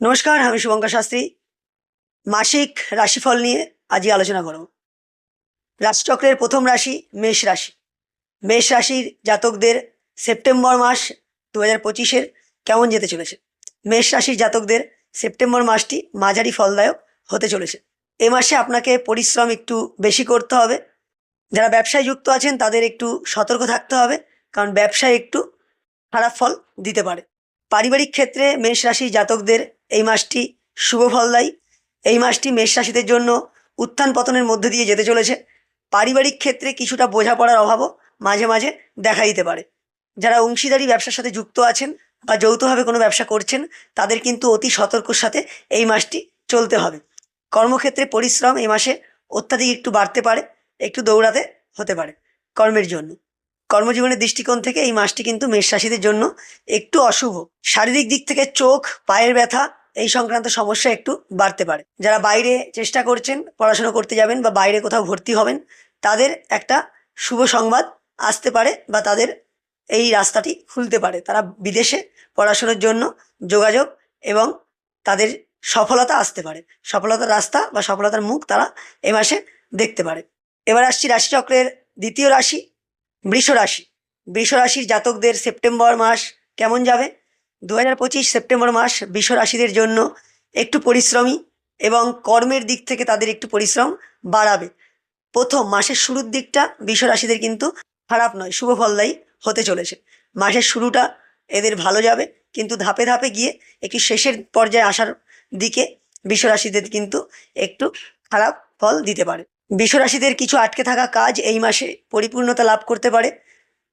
নমস্কার, আমি শুভঙ্কর শাস্ত্রী। মাসিক রাশিফল নিয়ে আজই আলোচনা করব। রাশিচক্রের প্রথম রাশি মেষ রাশি। মেষ রাশির জাতকদের সেপ্টেম্বর মাস দু হাজার পঁচিশের কেমন যেতে চলেছে? মেষ রাশির জাতকদের সেপ্টেম্বর মাসটি মাঝারি ফলদায়ক হতে চলেছে। এ মাসে আপনাকে পরিশ্রম একটু বেশি করতে হবে। যারা ব্যবসায় যুক্ত আছেন, তাদের একটু সতর্ক থাকতে হবে, কারণ ব্যবসায় একটু খারাপ ফল দিতে পারে। পারিবারিক ক্ষেত্রে মেষ রাশির জাতকদের এই মাসটি শুভ ফলদায়ী এই মাসটি মেষ রাশিদের জন্য উত্থান পতনের মধ্যে দিয়ে যেতে চলেছে। পারিবারিক ক্ষেত্রে কিছুটা বোঝাপড়ার অভাবও মাঝে মাঝে দেখা দিতে পারে। যারা অংশীদারি ব্যবসার সাথে যুক্ত আছেন বা যৌথভাবে কোনো ব্যবসা করছেন, তাদের কিন্তু অতি সতর্কর সাথে এই মাসটি চলতে হবে। কর্মক্ষেত্রে পরিশ্রম এই মাসে অত্যাধিক একটু বাড়তে পারে, একটু দৌড়াতে হতে পারে কর্মের জন্য। কর্মজীবনের দৃষ্টিকোণ থেকে এই মাসটি কিন্তু মেষ রাশিদের জন্য একটু অশুভ। শারীরিক দিক থেকে চোখ, পায়ের ব্যথা এই সংক্রান্ত সমস্যা একটু বাড়তে পারে। যারা বাইরে চেষ্টা করছেন, পড়াশোনা করতে যাবেন বা বাইরে কোথাও ভর্তি হবেন, তাদের একটা শুভ সংবাদ আসতে পারে বা তাদের এই রাস্তাটি খুলতে পারে। তারা বিদেশে পড়াশোনার জন্য যোগাযোগ এবং তাদের সফলতা আসতে পারে। সফলতার রাস্তা বা সফলতার মুখ তারা এ মাসে দেখতে পারে। এবার আসছি রাশিচক্রের দ্বিতীয় রাশি বৃষ রাশি বৃষ রাশির জাতকদের সেপ্টেম্বর মাস কেমন যাবে? দু হাজার পঁচিশ সেপ্টেম্বর মাস বৃষ রাশিদের জন্য একটু পরিশ্রমী এবং কর্মের দিক থেকে তাদের একটু পরিশ্রম বাড়াবে। প্রথম মাসের শুরুর দিকটা বৃষ রাশিদের কিন্তু খারাপ নয়, শুভ ফলদায়ী হতে চলেছে। মাসের শুরুটা এদের ভালো যাবে, কিন্তু ধাপে ধাপে গিয়ে একটি শেষের পর্যায়ে আসার দিকে বৃষ রাশিদের কিন্তু একটু খারাপ ফল দিতে পারে। বৃষ রাশিদের কিছু আটকে থাকা কাজ এই মাসে পরিপূর্ণতা লাভ করতে পারে।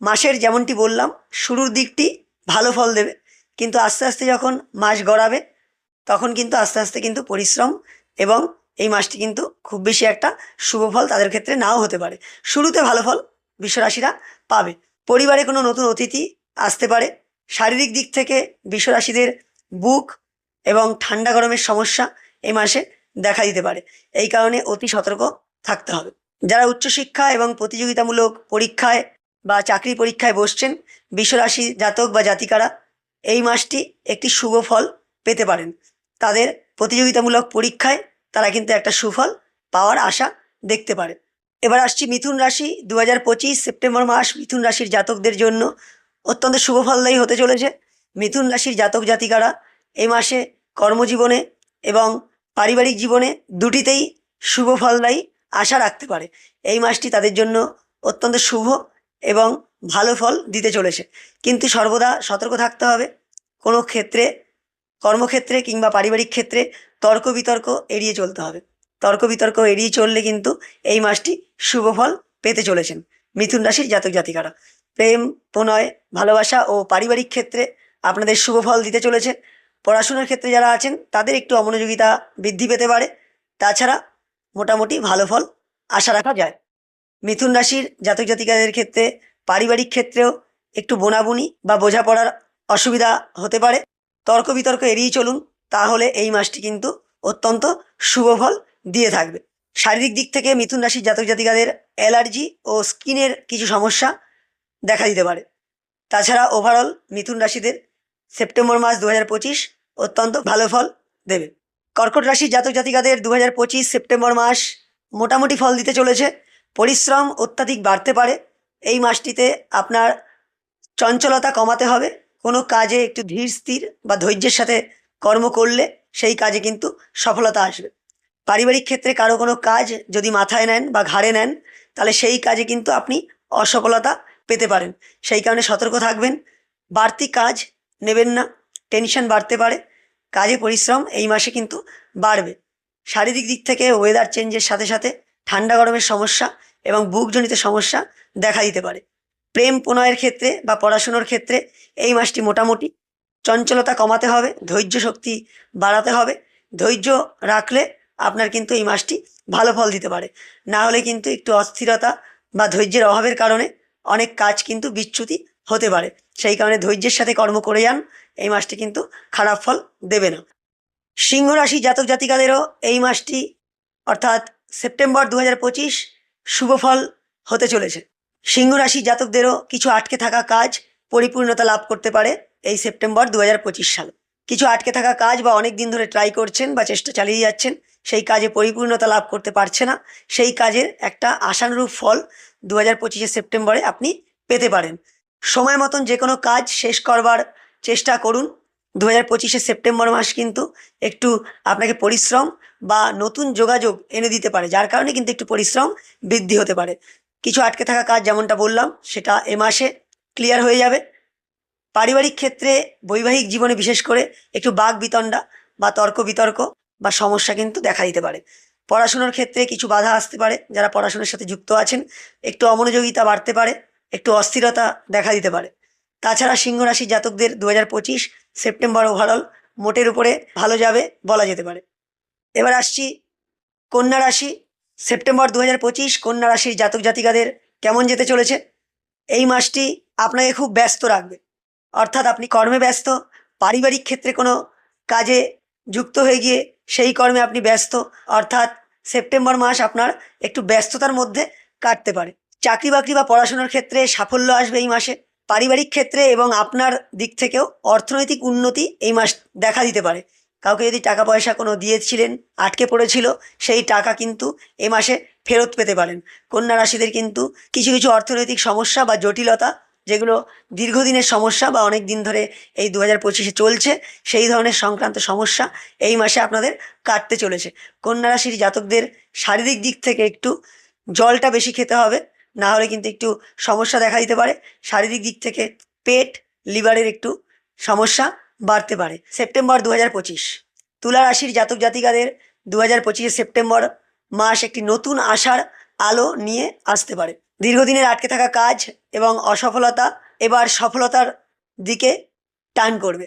মাসের যেমনটি বললাম, শুরুর দিকটি ভালো ফল দেবে। কিন্তু আস্তে আস্তে যখন মাস গড়াবে, তখন কিন্তু আস্তে আস্তে কিন্তু পরিশ্রম এবং এই মাসটি কিন্তু খুব বেশি একটা শুভ ফল তাদের ক্ষেত্রে নাও হতে পারে। শুরুতে ভালো ফল বিশ্বরাশিরা পাবে। পরিবারে কোনো নতুন অতিথি আসতে পারে। শারীরিক দিক থেকে বিশ্বরাশিদের বুক এবং ঠান্ডা গরমের সমস্যা এই মাসে দেখা দিতে পারে। এই কারণে অতি সতর্ক থাকতে হবে। যারা উচ্চশিক্ষা এবং প্রতিযোগিতামূলক পরীক্ষায় বা চাকরি পরীক্ষায় বসছেন, বিশ্বরাশি জাতক বা জাতিকারা এই মাসটি একটি শুভ ফল পেতে পারেন। তাদের প্রতিযোগিতামূলক পরীক্ষায় তারা কিন্তু একটা সুফল পাওয়ার আশা দেখতে পারে। এবার আসছি মিথুন রাশি। দু হাজার পঁচিশ সেপ্টেম্বর মাস মিথুন রাশির জাতকদের জন্য অত্যন্ত শুভ ফলদায়ী হতে চলেছে। মিথুন রাশির জাতক জাতিকারা এই মাসে কর্মজীবনে এবং পারিবারিক জীবনে দুটিতেই শুভ ফলদায়ী আশা রাখতে পারে। এই মাসটি তাদের জন্য অত্যন্ত শুভ এবং ভালো ফল দিতে চলেছে। কিন্তু সর্বদা সতর্ক থাকতে হবে। কোনো ক্ষেত্রে, কর্মক্ষেত্রে কিংবা পারিবারিক ক্ষেত্রে তর্ক বিতর্ক এড়িয়ে চলতে হবে। তর্ক বিতর্ক এড়িয়ে চললে কিন্তু এই মাসটি শুভ ফল পেতে চলেছেন মিথুন রাশির জাতক জাতিকারা। প্রেম, প্রণয়, ভালোবাসা ও পারিবারিক ক্ষেত্রে আপনাদের শুভ ফল দিতে চলেছে। পড়াশোনার ক্ষেত্রে যারা আছেন, তাদের একটু অমনোযোগিতা বৃদ্ধি পেতে পারে। তাছাড়া মোটামুটি ভালো ফল আশা রাখা যায়। মিথুন রাশির জাতক জাতিকাদের ক্ষেত্রে পারিবারিক ক্ষেত্রেও একটু বোনাবুনি বা বোঝাপড়ার অসুবিধা হতে পারে। তর্ক বিতর্ক এড়িয়ে চলুন, তাহলে এই মাসটি কিন্তু অত্যন্ত শুভ ফল দিয়ে থাকবে। শারীরিক দিক থেকে মিথুন রাশির জাতক জাতিকাদের অ্যালার্জি ও স্কিনের কিছু সমস্যা দেখা দিতে পারে। তাছাড়া ওভারঅল মিথুন রাশিদের সেপ্টেম্বর মাস দু হাজার পঁচিশ অত্যন্ত ভালো ফল দেবে। কর্কট রাশির জাতক জাতিকাদের দু হাজার পঁচিশ সেপ্টেম্বর মাস মোটামুটি ফল দিতে চলেছে। পরিশ্রম অত্যাধিক বাড়তে পারে। এই মাসটিতে আপনার চঞ্চলতা কমাতে হবে। কোনো কাজে একটু ধীর, স্থির বা ধৈর্যের সাথে কর্ম করলে সেই কাজে কিন্তু সফলতা আসবে। পারিবারিক ক্ষেত্রে কারও কোনো কাজ যদি মাথায় নেন বা ঘাড়ে নেন, তাহলে সেই কাজে কিন্তু আপনি অসফলতা পেতে পারেন। সেই কারণে সতর্ক থাকবেন। বাড়তি কাজ নেবেন না। টেনশন বাড়তে পারে। কাজে পরিশ্রম এই মাসে কিন্তু বাড়বে। শারীরিক দিক থেকে ওয়েদার চেঞ্জের সাথে সাথে ঠান্ডা গরমের সমস্যা এবং বুকজনিত সমস্যা দেখা দিতে পারে। প্রেম প্রণয়ের ক্ষেত্রে বা পড়াশুনোর ক্ষেত্রে এই মাসটি মোটামুটি চঞ্চলতা কমাতে হবে, ধৈর্য শক্তি বাড়াতে হবে। ধৈর্য রাখলে আপনার কিন্তু এই মাসটি ভালো ফল দিতে পারে। না হলে কিন্তু একটু অস্থিরতা বা ধৈর্যের অভাবের কারণে অনেক কাজ কিন্তু বিচ্যুতি হতে পারে। সেই কারণে ধৈর্যের সাথে কর্ম করে যান, এই মাসটি কিন্তু খারাপ ফল দেবে না। সিংহ রাশি জাতক জাতিকাদেরও এই মাসটি অর্থাৎ সেপ্টেম্বর দু হাজার পঁচিশ হাজার পঁচিশ শুভ ফল হতে চলেছে। সিংহ রাশি জাতকদেরও কিছু আটকে থাকা কাজ পরিপূর্ণতা লাভ করতে পারে এই সেপ্টেম্বর দু হাজার পঁচিশ সাল। কিছু আটকে থাকা কাজ বা অনেক দিন ধরে ট্রাই করছেন বা চেষ্টা চালিয়ে যাচ্ছেন, সেই কাজে পরিপূর্ণতা লাভ করতে পারছে না। সেই কাজের একটা আশানুরূপ ফল দু হাজার সেপ্টেম্বরে আপনি পেতে পারেন। সময় মতন যে কোনো কাজ শেষ করবার চেষ্টা করুন দু হাজার পঁচিশে সেপ্টেম্বর মাস কিন্তু একটু আপনাকে পরিশ্রম বা নতুন যোগাযোগ এনে দিতে পারে, যার কারণে কিন্তু একটু পরিশ্রম বৃদ্ধি হতে পারে। কিছু আটকে থাকা কাজ যেমনটা বললাম, সেটা এ মাসে ক্লিয়ার হয়ে যাবে। পারিবারিক ক্ষেত্রে বৈবাহিক জীবনে বিশেষ করে একটু বাঘ বিতণ্ডা বা তর্ক বিতর্ক বা সমস্যা কিন্তু দেখা দিতে পারে। পড়াশোনার ক্ষেত্রে কিছু বাধা আসতে পারে, যারা পড়াশোনার সাথে যুক্ত আছেন, একটু অমনোযোগিতা বাড়তে পারে, একটু অস্থিরতা দেখা দিতে পারে। তাছাড়া সিংহ রাশির জাতকদের দু হাজার পঁচিশ সেপ্টেম্বর ওভারঅল মোটের উপরে ভালো যাবে বলা যেতে পারে। এবার আসছি কন্যা রাশি, সেপ্টেম্বর দু হাজার পঁচিশ কন্যা রাশির জাতক জাতিকাদের কেমন যেতে চলেছে? এই মাসটি আপনাকে খুব ব্যস্ত রাখবে। অর্থাৎ আপনি কর্মে ব্যস্ত, পারিবারিক ক্ষেত্রে কোনো কাজে যুক্ত হয়ে গিয়ে সেই কর্মে আপনি ব্যস্ত, অর্থাৎ সেপ্টেম্বর মাস আপনার একটু ব্যস্ততার মধ্যে কাটতে পারে। চাকরি বাকরি বা পড়াশোনার ক্ষেত্রে সাফল্য আসবে এই মাসে। পারিবারিক ক্ষেত্রে এবং আপনার দিক থেকেও অর্থনৈতিক উন্নতি এই মাস দেখা দিতে পারে। কাউকে যদি টাকা পয়সা কোনো দিয়েছিলেন, আটকে পড়েছিল, সেই টাকা কিন্তু এ মাসে ফেরত পেতে পারেন। কন্যা রাশিদের কিন্তু কিছু কিছু অর্থনৈতিক সমস্যা বা জটিলতা, যেগুলো দীর্ঘদিনের সমস্যা বা অনেক দিন ধরে এই দু হাজার পঁচিশে চলছে, সেই ধরনের সংক্রান্ত সমস্যা এই মাসে আপনাদের কাটতে চলেছে। কন্যা রাশির জাতকদের শারীরিক দিক থেকে একটু জলটা বেশি খেতে হবে না হলে কিন্তু একটু সমস্যা দেখা দিতে পারে। শারীরিক দিক থেকে পেট, লিভারের একটু সমস্যা বাড়তে পারে। সেপ্টেম্বর দু হাজার পঁচিশ। তুলা রাশির জাতক জাতিকাদের দু হাজার পঁচিশে সেপ্টেম্বর মাস একটি নতুন আশার আলো নিয়ে আসতে পারে। দীর্ঘদিনের আটকে থাকা কাজ এবং অসফলতা এবার সফলতার দিকে টান করবে।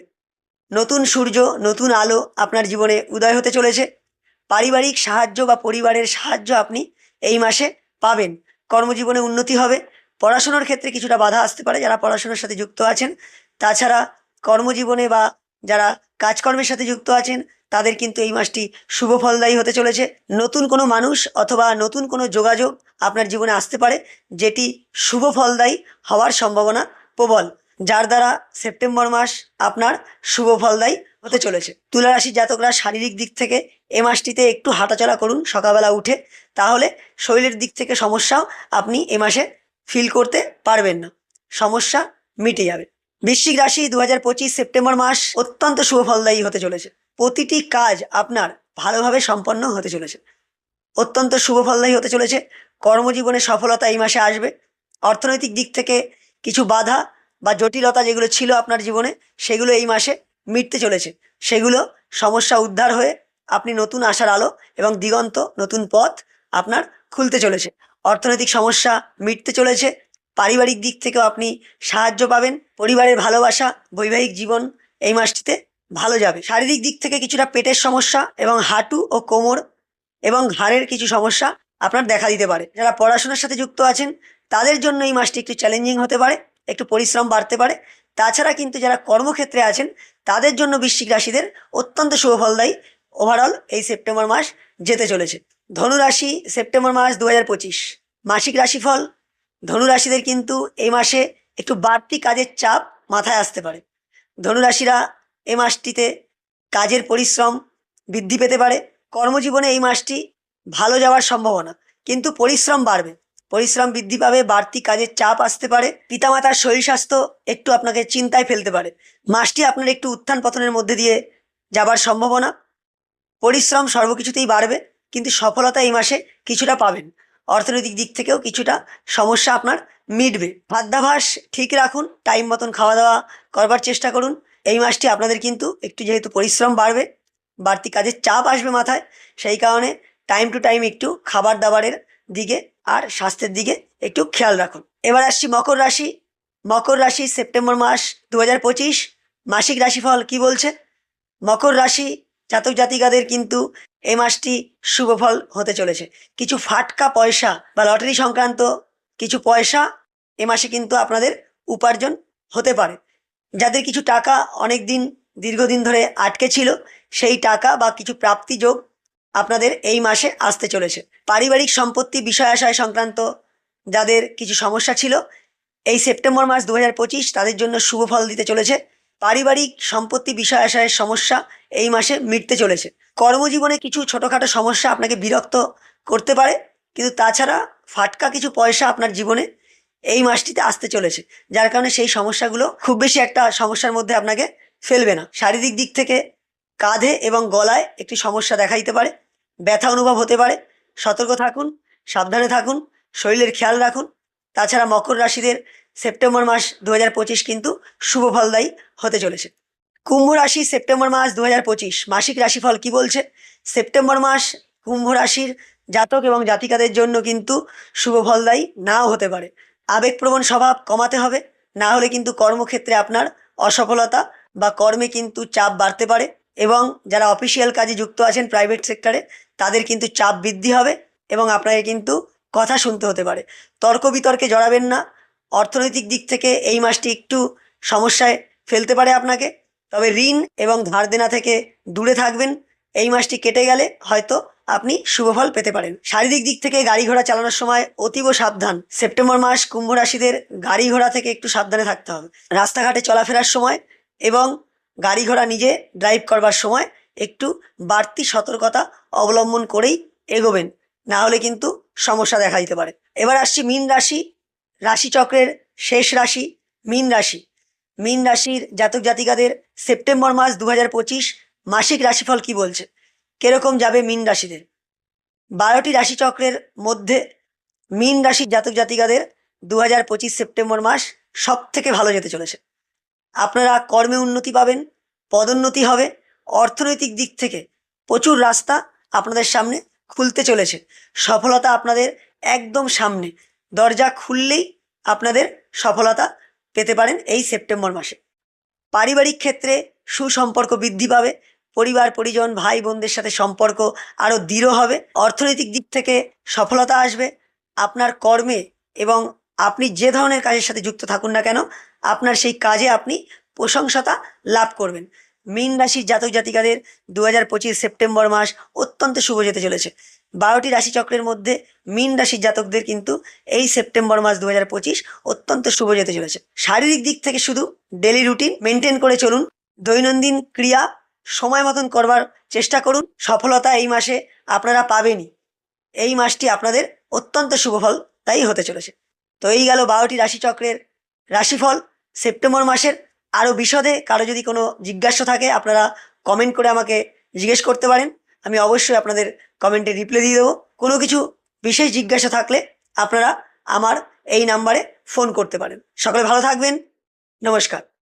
নতুন সূর্য, নতুন আলো আপনার জীবনে উদয় হতে চলেছে। পারিবারিক সাহায্য বা পরিবারের সাহায্য আপনি এই মাসে পাবেন। কর্মজীবনে উন্নতি হবে। পড়াশোনার ক্ষেত্রে কিছুটা বাধা আসতে পারে যারা পড়াশোনার সাথে যুক্ত আছেন। তাছাড়া কর্মজীবনে বা যারা কাজকর্মের সাথে যুক্ত আছেন, তাদের কিন্তু এই মাসটি শুভ ফলদায়ী হতে চলেছে। নতুন কোনো মানুষ অথবা নতুন কোনো যোগাযোগ আপনার জীবনে আসতে পারে, যেটি শুভ ফলদায়ী হওয়ার সম্ভাবনা প্রবল, যার দ্বারা সেপ্টেম্বর মাস আপনার শুভ ফলদায়ী হতে চলেছে। তুলা রাশির জাতকরা শারীরিক দিক থেকে এ মাসটিতে একটু হাঁটাচলা করুন, সকালবেলা উঠে। তাহলে শরীরের দিক থেকে সমস্যাও আপনি এ মাসে ফিল করতে পারবেন না। সমস্যা মিটে যাবে। বৃশ্চিক রাশি দু হাজার পঁচিশ সেপ্টেম্বর মাস অত্যন্ত শুভ ফলদায়ী হতে চলেছে। প্রতিটি কাজ আপনার ভালোভাবে সম্পন্ন হতে চলেছে। অত্যন্ত শুভ ফলদায়ী হতে চলেছে। কর্মজীবনে সফলতা এই মাসে আসবে। অর্থনৈতিক দিক থেকে কিছু বাধা বা জটিলতা যেগুলো ছিল আপনার জীবনে, সেগুলো এই মাসে মিটতে চলেছে। সেগুলো সমস্যা উদ্ধার হয়ে আপনি নতুন আশার আলো এবং দিগন্ত নতুন পথ আপনার খুলতে চলেছে। অর্থনৈতিক সমস্যা মিটতে চলেছে। পারিবারিক দিক থেকেও আপনি সাহায্য পাবেন। পরিবারের ভালোবাসা, বৈবাহিক জীবন এই মাসটিতে ভালো যাবে। শারীরিক দিক থেকে কিছুটা পেটের সমস্যা এবং হাঁটু ও কোমর এবং ঘাড়ের কিছু সমস্যা আপনার দেখা দিতে পারে। যারা পড়াশোনার সাথে যুক্ত আছেন, তাদের জন্য এই মাসটি একটু চ্যালেঞ্জিং হতে পারে, একটু পরিশ্রম বাড়তে পারে। তাছাড়া কিন্তু যারা কর্মক্ষেত্রে আছেন, তাদের জন্য বৃশ্চিক রাশিদের অত্যন্ত শুভফলদায়ী ওভারঅল এই সেপ্টেম্বর মাস যেতে চলেছে। ধনুরাশি সেপ্টেম্বর মাস দু হাজার পঁচিশ। মাসিক রাশিফল, ধনু রাশিদের কিন্তু এই মাসে একটু বাড়তি কাজের চাপ মাথায় আসতে পারে। ধনুরাশিরা এই মাসটিতে কাজের পরিশ্রম বৃদ্ধি পেতে পারে। কর্মজীবনে এই মাসটি ভালো যাওয়ার সম্ভাবনা। কিন্তু পরিশ্রম বাড়বে। পরিশ্রম বৃদ্ধি পাবে, বাড়তি কাজের চাপ আসতে পারে। পিতামাতার শরীর স্বাস্থ্য একটু আপনাকে চিন্তায় ফেলতে পারে। মাসটি আপনার একটু উত্থান পতনের মধ্যে দিয়ে যাবার সম্ভাবনা। পরিশ্রম সর্বকিছুতেই বাড়বে, কিন্তু সফলতা এই মাসে কিছুটা পাবেন। অর্থনৈতিক দিক থেকেও কিছুটা সমস্যা আপনার মিটবে। খাদ্যাভাস ঠিক রাখুন টাইম মতন খাওয়া দাওয়া করবার চেষ্টা করুন। এই মাসটি আপনাদের কিন্তু একটু যেহেতু পরিশ্রম বাড়বে, বাড়তি কাজের চাপ আসবে মাথায়, সেই কারণে টাইম টু টাইম একটু খাবার দাবারের দিকে আর স্বাস্থ্যের দিকে একটু খেয়াল রাখুন। এবার আসছি মকর রাশি। মকর রাশি সেপ্টেম্বর মাস দু হাজার পঁচিশ। মাসিক রাশিফল কি বলছে? মকর রাশি জাতক জাতিকাদের কিন্তু এই মাসটি শুভফল হতে চলেছে। কিছু ফাটকা পয়সা বা লটারি সংক্রান্ত কিছু পয়সা এ মাসে কিন্তু আপনাদের উপার্জন হতে পারে। যাদের কিছু টাকা অনেক দিন দীর্ঘদিন ধরে আটকে ছিল, সেই টাকা বা কিছু প্রাপ্তিযোগ আপনাদের এই মাসে আসতে চলেছে। পারিবারিক সম্পত্তি বিষয় আশয় সংক্রান্ত যাদের কিছু সমস্যা ছিল, এই সেপ্টেম্বর মাস দু হাজার পঁচিশ তাদের জন্য শুভ ফল দিতে চলেছে। পারিবারিক সম্পত্তি বিষয় আশয়ের সমস্যা এই মাসে মিটতে চলেছে। কর্মজীবনে কিছু ছোটোখাটো সমস্যা আপনাকে বিরক্ত করতে পারে, কিন্তু তাছাড়া ফাটকা কিছু পয়সা আপনার জীবনে এই মাসটিতে আসতে চলেছে, যার কারণে সেই সমস্যাগুলো খুব বেশি একটা সমস্যার মধ্যে আপনাকে ফেলবে না। শারীরিক দিক থেকে কাঁধে এবং গলায় একটি সমস্যা দেখা দিতে পারে, ব্যথা অনুভব হতে পারে। সতর্ক থাকুন, সাবধানে থাকুন, শরীরের খেয়াল রাখুন। তাছাড়া মকর রাশিদের সেপ্টেম্বর মাস দু কিন্তু শুভ ফলদায়ী হতে চলেছে। কুম্ভ রাশি সেপ্টেম্বর মাস দু হাজার পঁচিশ মাসিক রাশিফল কি বলছে? সেপ্টেম্বর মাস কুম্ভ রাশির জাতক এবং জাতিকাদের জন্য কিন্তু শুভ ফলদায়ী নাও হতে পারে। আবেগপ্রবণ স্বভাব কমাতে হবে, না হলে কিন্তু কর্মক্ষেত্রে আপনার অসফলতা বা কর্মে কিন্তু চাপ বাড়তে পারে এবং যারা অফিসিয়াল কাজে যুক্ত আছেন প্রাইভেট সেক্টরে, তাদের কিন্তু চাপ বৃদ্ধি হবে এবং আপনাকে কিন্তু কথা শুনতে হতে পারে। তর্ক বিতর্কে জড়াবেন না অর্থনৈতিক দিক থেকে এই মাসটি একটু সমস্যায় ফেলতে পারে আপনাকে। তবে ঋণ এবং ধার দেনা থেকে দূরে থাকবেন। এই মাসটি কেটে গেলে হয়তো আপনি শুভফল পেতে পারেন। শারীরিক দিক থেকে গাড়ি ঘোড়া চালানোর সময় অতীব সাবধান। সেপ্টেম্বর মাস কুম্ভ রাশিদের গাড়ি ঘোড়া থেকে একটু সাবধানে থাকতে হবে। রাস্তাঘাটে চলাফেরার সময় এবং গাড়ি ঘোড়া নিজে ড্রাইভ করবার সময় একটু বাড়তি সতর্কতা অবলম্বন করেই এগোবেন। না হলে কিন্তু সমস্যা দেখা দিতে পারে। এবার আসছি মীন রাশি রাশিচক্রের শেষ রাশি মীন রাশি। মীন রাশির জাতক জাতিকাদের সেপ্টেম্বর মাস দু হাজার পঁচিশ মাসিক রাশিফল কি বলছে? কীরকম যাবে মীন রাশিদের? বারোটি রাশিচক্রের মধ্যে মীন রাশির জাতক জাতিকাদের দু হাজার পঁচিশ সেপ্টেম্বর মাস সব থেকে ভালো যেতে চলেছে। আপনারা কর্মে উন্নতি পাবেন, পদোন্নতি হবে, অর্থনৈতিক দিক থেকে প্রচুর রাস্তা আপনাদের সামনে খুলতে চলেছে। সফলতা আপনাদের একদম সামনে। দরজা খুললেই আপনাদের সফলতা পেতে পারেন এই সেপ্টেম্বর মাসে। পারিবারিক ক্ষেত্রে সুসম্পর্ক বৃদ্ধি পাবে, পরিবার, পরিজন, ভাই, বোনদের সাথে সম্পর্ক আরও দৃঢ় হবে, অর্থনৈতিক দিক থেকে সফলতা আসবে, আপনার কর্মে এবং আপনি যে ধরনের কাজের সাথে যুক্ত থাকুন না কেন, আপনার সেই কাজে আপনি প্রশংসতা লাভ করবেন। মীন রাশির জাতক জাতিকাদের দু হাজার পঁচিশ সেপ্টেম্বর মাস অত্যন্ত শুভ যেতে চলেছে। বারোটি রাশিচক্রের মধ্যে মীন রাশির জাতকদের কিন্তু এই সেপ্টেম্বর মাস দু হাজার পঁচিশ অত্যন্ত শুভ যেতে চলেছে। শারীরিক দিক থেকে শুধু ডেলি রুটিন মেনটেন করে চলুন, দৈনন্দিন ক্রিয়া সময় মতন করবার চেষ্টা করুন, সফলতা এই মাসে আপনারা পাবেনই। এই মাসটি আপনাদের অত্যন্ত শুভফল তাই হতে চলেছে। তো এই গেল বারোটি রাশিচক্রের রাশিফল। সেপ্টেম্বর মাসের আরও বিশদে কারও যদি কোনো জিজ্ঞাসা থাকে, আপনারা কমেন্ট করে আমাকে জিজ্ঞেস করতে পারেন। আমি অবশ্যই আপনাদের কমেন্টে রিপ্লাই দিয়ে দেবো। কোনো কিছু বিশেষ জিজ্ঞাসা থাকলে আপনারা আমার এই নাম্বারে ফোন করতে পারেন। সকলে ভালো থাকবেন। নমস্কার।